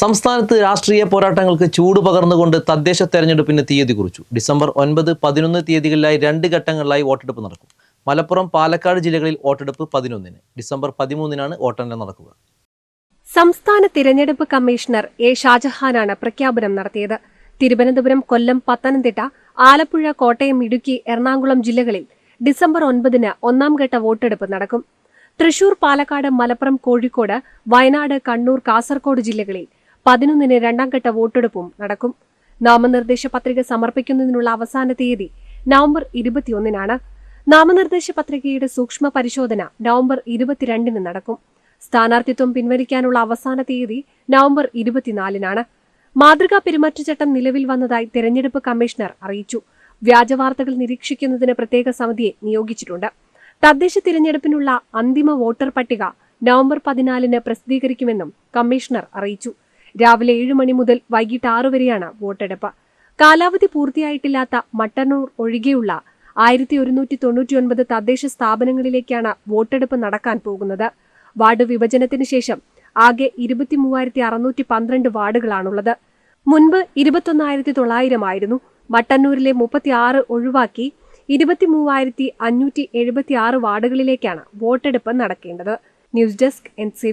സംസ്ഥാനത്ത് രാഷ്ട്രീയ പോരാട്ടങ്ങൾക്ക് ചൂട് പകർന്നുകൊണ്ട് തദ്ദേശ തെരഞ്ഞെടുപ്പിന് തീയതി കുറിച്ചു. ഡിസംബർ ഒൻപത് പതിനൊന്ന് തീയതികളിലായി രണ്ട് ഘട്ടങ്ങളിലായി വോട്ടെടുപ്പ് നടക്കും. മലപ്പുറം പാലക്കാട് ജില്ലകളിൽ വോട്ടെടുപ്പ് പതിനൊന്നിന്. ഡിസംബർ പതിമൂന്നിനാണ് വോട്ടെണ്ണൽ നടക്കുക. സംസ്ഥാന തിരഞ്ഞെടുപ്പ് കമ്മീഷണർ എ ഷാജഹാനാണ് പ്രഖ്യാപനം നടത്തിയത്. തിരുവനന്തപുരം കൊല്ലം പത്തനംതിട്ട ആലപ്പുഴ കോട്ടയം ഇടുക്കി എറണാകുളം ജില്ലകളിൽ ഡിസംബർ ഒൻപതിന് ഒന്നാം ഘട്ട വോട്ടെടുപ്പ് നടക്കും. തൃശൂർ പാലക്കാട് മലപ്പുറം കോഴിക്കോട് വയനാട് കണ്ണൂർ കാസർകോട് ജില്ലകളിൽ പതിനൊന്നിന് രണ്ടാം ഘട്ട വോട്ടെടുപ്പും നടക്കും. നാമനിർദ്ദേശ പത്രിക സമർപ്പിക്കുന്നതിനുള്ള അവസാന തീയതി നവംബർ ഇരുപത്തിയൊന്നിനാണ്. നാമനിർദ്ദേശ പത്രികയുടെ സൂക്ഷ്മ പരിശോധന നവംബർ ഇരുപത്തിരണ്ടിന് നടക്കും. സ്ഥാനാർത്ഥിത്വം പിൻവലിക്കാനുള്ള അവസാന തീയതി നവംബർ ഇരുപത്തിനാലിനാണ്. മാതൃകാ പെരുമാറ്റച്ചട്ടം നിലവിൽ വന്നതായി തെരഞ്ഞെടുപ്പ് കമ്മീഷണർ അറിയിച്ചു. വ്യാജവാർത്തകൾ നിരീക്ഷിക്കുന്നതിന് പ്രത്യേക സമിതിയെ നിയോഗിച്ചിട്ടുണ്ട്. തദ്ദേശ തിരഞ്ഞെടുപ്പിനുള്ള അന്തിമ വോട്ടർ പട്ടിക നവംബർ പതിനാലിന് പ്രസിദ്ധീകരിക്കുമെന്നും കമ്മീഷണർ അറിയിച്ചു. രാവിലെ ഏഴ് മണി മുതൽ വൈകിട്ട് ആറു വരെയാണ് വോട്ടെടുപ്പ്. കാലാവധി പൂർത്തിയായിട്ടില്ലാത്ത മട്ടന്നൂർ ഒഴികെയുള്ള ആയിരത്തി ഒരുന്നൂറ്റി തൊണ്ണൂറ്റിയൊൻപത് തദ്ദേശ സ്ഥാപനങ്ങളിലേക്കാണ് വോട്ടെടുപ്പ് നടക്കാൻ പോകുന്നത്. വാർഡ് വിഭജനത്തിന് ശേഷം ആകെ ഇരുപത്തി മൂവായിരത്തി അറുന്നൂറ്റി പന്ത്രണ്ട് വാർഡുകളാണുള്ളത്. മുൻപ് ഇരുപത്തൊന്നായിരത്തി തൊള്ളായിരമായിരുന്നു മട്ടന്നൂരിലെ മുപ്പത്തിയാറ് ഒഴിവാക്കി ഇരുപത്തി മൂവായിരത്തി അഞ്ഞൂറ്റി എഴുപത്തി ആറ് വാർഡുകളിലേക്കാണ് വോട്ടെടുപ്പ് നടക്കേണ്ടത്. News desk N C